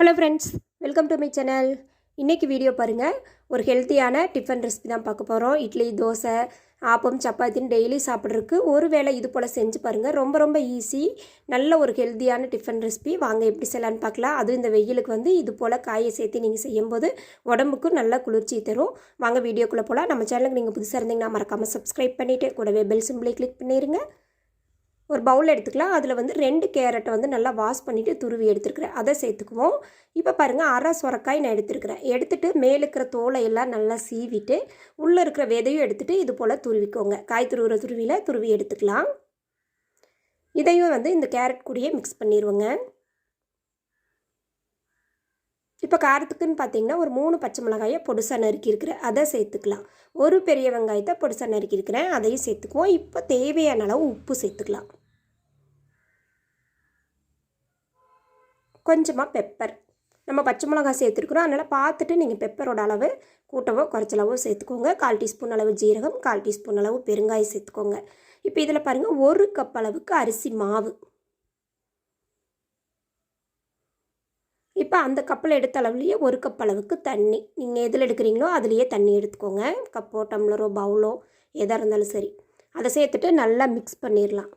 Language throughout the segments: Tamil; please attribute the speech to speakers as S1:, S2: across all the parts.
S1: Hello friends welcome to my channel இன்றைக்கி வீடியோ பாருங்கள் ஒரு ஹெல்த்தியான டிஃபன் ரெசிபி தான் பார்க்க போகிறோம் இட்லி தோசை ஆப்பம் சப்பாத்தின்னு டெய்லி சாப்பிட்றதுக்கு ஒரு வேளை இது போல் செஞ்சு பாருங்கள் ரொம்ப ரொம்ப ஈஸி நல்ல ஒரு ஹெல்த்தியான டிஃபன் ரெசிபி வாங்க எப்படி செய்யலான்னு பார்க்கலாம். அதுவும் இந்த வெயிலுக்கு வந்து இது போல் காயை சேர்த்து நீங்கள் செய்யும்போது உடம்புக்கும் நல்ல குளிர்ச்சி தரும். வாங்க வீடியோக்குள்ளே போகலாம் நம்ம சேனலுக்கு நீங்கள் புதுசாக இருந்தீங்கன்னா மறக்காமல் சப்ஸ்கிரைப் பண்ணிவிட்டு கூடவே பெல் சிம்பிளை கிளிக் பண்ணிடுங்க ஒரு பவுல் எடுத்துக்கலாம். அதில் வந்து ரெண்டு கேரட்டை வந்து நல்லா வாஷ் பண்ணிவிட்டு துருவி எடுத்துருக்கிறேன். அதை சேர்த்துக்குவோம். இப்போ பாருங்கள் அரை சுரக்காய் நான் எடுத்துருக்கிறேன். எடுத்துகிட்டு மேலே இருக்கிற தோலை எல்லாம் நல்லா சீவிட்டு உள்ளே இருக்கிற விதையும் எடுத்துகிட்டு இது போல் துருவிக்கோங்க. காய் துருவுற துருவியில் துருவி எடுத்துக்கலாம். இதையும் வந்து இந்த கேரட் கூடயே மிக்ஸ் பண்ணிடுவோங்க இப்போ காரத்துக்குன்னு பார்த்தீங்கன்னா ஒரு மூணு பச்சை மிளகாயை பொடுசாக நறுக்கியிருக்கிறேன் அதை சேர்த்துக்கலாம். ஒரு பெரிய வெங்காயத்தை பொடுசாக நறுக்கியிருக்கிறேன் அதையும் சேர்த்துக்குவோம். இப்போ தேவையான அளவு உப்பு சேர்த்துக்கலாம். கொஞ்சமாக பெப்பர் நம்ம பச்சை மிளகா சேர்த்துருக்குறோம். அதனால் பார்த்துட்டு நீங்கள் பெப்பரோட அளவு கூட்டவோ குறைச்சளவோ சேர்த்துக்கோங்க. கால் டீஸ்பூன் அளவு ஜீரகம் கால் டீஸ்பூன் அளவு பெருங்காயம் சேர்த்துக்கோங்க. இப்போ இதில் பாருங்கள் ஒரு கப் அளவுக்கு அரிசி மாவு. இப்போ அந்த கப்பில் எடுத்த அளவுலேயே ஒரு கப் அளவுக்கு தண்ணி. நீங்கள் எதில் எடுக்கிறீங்களோ அதுலேயே தண்ணி எடுத்துக்கோங்க. கப்போ டம்ளரோ பவுலோ எதாக இருந்தாலும் சரி. அதை சேர்த்துட்டு நல்லா மிக்ஸ் பண்ணிடலாம்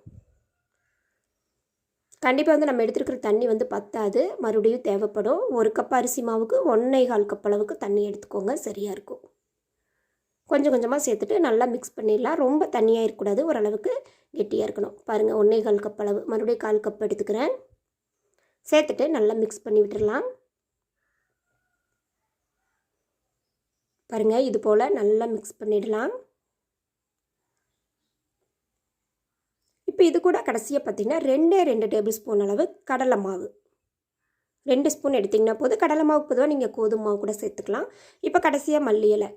S1: கண்டிப்பாக வந்து நம்ம எடுத்துருக்கிற தண்ணி வந்து பத்தாது. மறுபடியும் தேவைப்படும். ஒரு கப் அரிசி மாவுக்கு ஒன்றை கால் கப் அளவுக்கு தண்ணி எடுத்துக்கோங்க. சரியாக இருக்கும். கொஞ்சம் கொஞ்சமாக சேர்த்துட்டு நல்லா மிக்ஸ் பண்ணிடலாம். ரொம்ப தண்ணியாக இருக்கக்கூடாது. ஓரளவுக்கு கெட்டியாக இருக்கணும். பாருங்கள் ஒன்றே கால் கப் அளவு. மறுபடியும் கால் கப் எடுத்துக்கிறேன். சேர்த்துட்டு நல்லா மிக்ஸ் பண்ணி விட்டுடலாம். பாருங்கள் இது போல் நல்லா மிக்ஸ் பண்ணிடலாம். இப்போ இது கூட கடைசியாக பார்த்திங்கன்னா ரெண்டே ரெண்டு டேபிள் ஸ்பூன் அளவு கடலை மாவு. ரெண்டு ஸ்பூன் எடுத்திங்கன்னா போது கடலை மாவு பொதுவாக நீங்கள் கோதுமை மாவு கூட சேர்த்துக்கலாம். இப்போ கடைசியாக மல்லி இலை.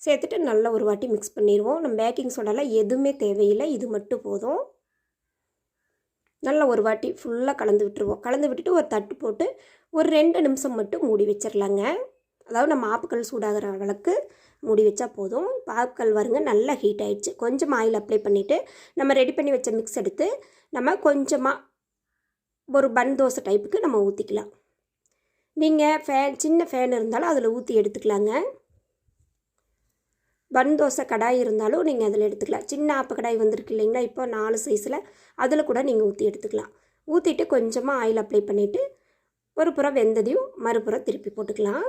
S1: சேர்த்துட்டு நல்லா ஒரு வாட்டி மிக்ஸ் பண்ணிடுவோம் நம்ம பேக்கிங் சோடாலாம் எதுவுமே தேவையில்லை. இது மட்டும் போதும். நல்லா ஒரு வாட்டி ஃபுல்லாக கலந்து விட்டுருவோம். கலந்து விட்டுட்டு ஒரு தட்டு போட்டு ஒரு ரெண்டு நிமிஷம் மட்டும் மூடி வச்சிடலாங்க அதாவது நம்ம ஆப்புக்கல் சூடாகிற அளவுக்கு மூடி வச்சா போதும். பாப்புக்கல் வருங்க நல்லா ஹீட் ஆகிடுச்சு கொஞ்சம் ஆயில் அப்ளை பண்ணிவிட்டு நம்ம ரெடி பண்ணி வச்ச மிக்ஸ் எடுத்து நம்ம கொஞ்சமாக ஒரு பன் தோசை டைப்புக்கு நம்ம ஊற்றிக்கலாம் நீங்கள் ஃபேன் சின்ன ஃபேன் இருந்தாலும் அதில் ஊற்றி எடுத்துக்கலாங்க. பன் தோசை கடாய் இருந்தாலும் நீங்கள் அதில் எடுத்துக்கலாம். சின்ன ஆப்பு கடாய் வந்திருக்கு இல்லைங்களா இப்போ நாலு சைஸில் அதில் கூட நீங்கள் ஊற்றி எடுத்துக்கலாம். ஊற்றிட்டு கொஞ்சமாக ஆயில் அப்ளை பண்ணிவிட்டு ஒரு புறம் வெந்ததையும் மறுபுறம் திருப்பி போட்டுக்கலாம்.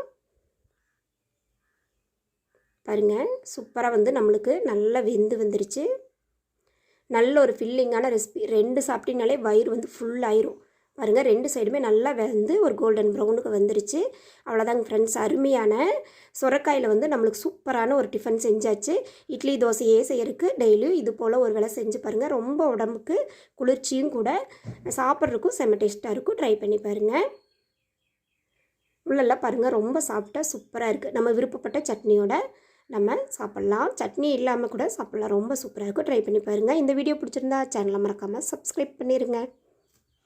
S1: பாருங்கள் சூப்பராக வந்து நம்மளுக்கு நல்லா வெந்து வந்துருச்சு. நல்ல ஒரு ஃபில்லிங்கான ரெசிபி ரெண்டு சாப்பிட்டீங்கனாலே வயிறு வந்து ஃபுல்லாயிரும் பாருங்கள் ரெண்டு சைடுமே நல்லா வெந்து ஒரு கோல்டன் ப்ரௌனுக்கு வந்துருச்சு. அவ்வளோதாங்க ஃப்ரெண்ட்ஸ் அருமையான சுரக்காயில் வந்து நம்மளுக்கு சூப்பரான ஒரு டிஃபன் செஞ்சாச்சு. இட்லி தோசையே செய்யறதுக்கு டெய்லியும் இது போல் ஒரு வேளை செஞ்சு பாருங்கள் ரொம்ப உடம்புக்கு குளிர்ச்சியும் கூட சாப்பிட்றதுக்கும் செம டேஸ்ட்டாக இருக்கும். ட்ரை பண்ணி பாருங்கள் உள்ளெல்லாம் பாருங்கள் ரொம்ப சாப்பிட்டா சூப்பராக இருக்குது நம்ம விருப்பப்பட்ட சட்னியோட நம்ம சாப்பிட்லாம். சட்னி இல்லாமல் கூட சாப்பிட்லாம். ரொம்ப சூப்பராக இருக்கும். ட்ரை பண்ணி பாருங்கள் இந்த வீடியோ பிடிச்சிருந்தா சேனலை மறக்காமல் சப்ஸ்கிரைப் பண்ணிடுங்க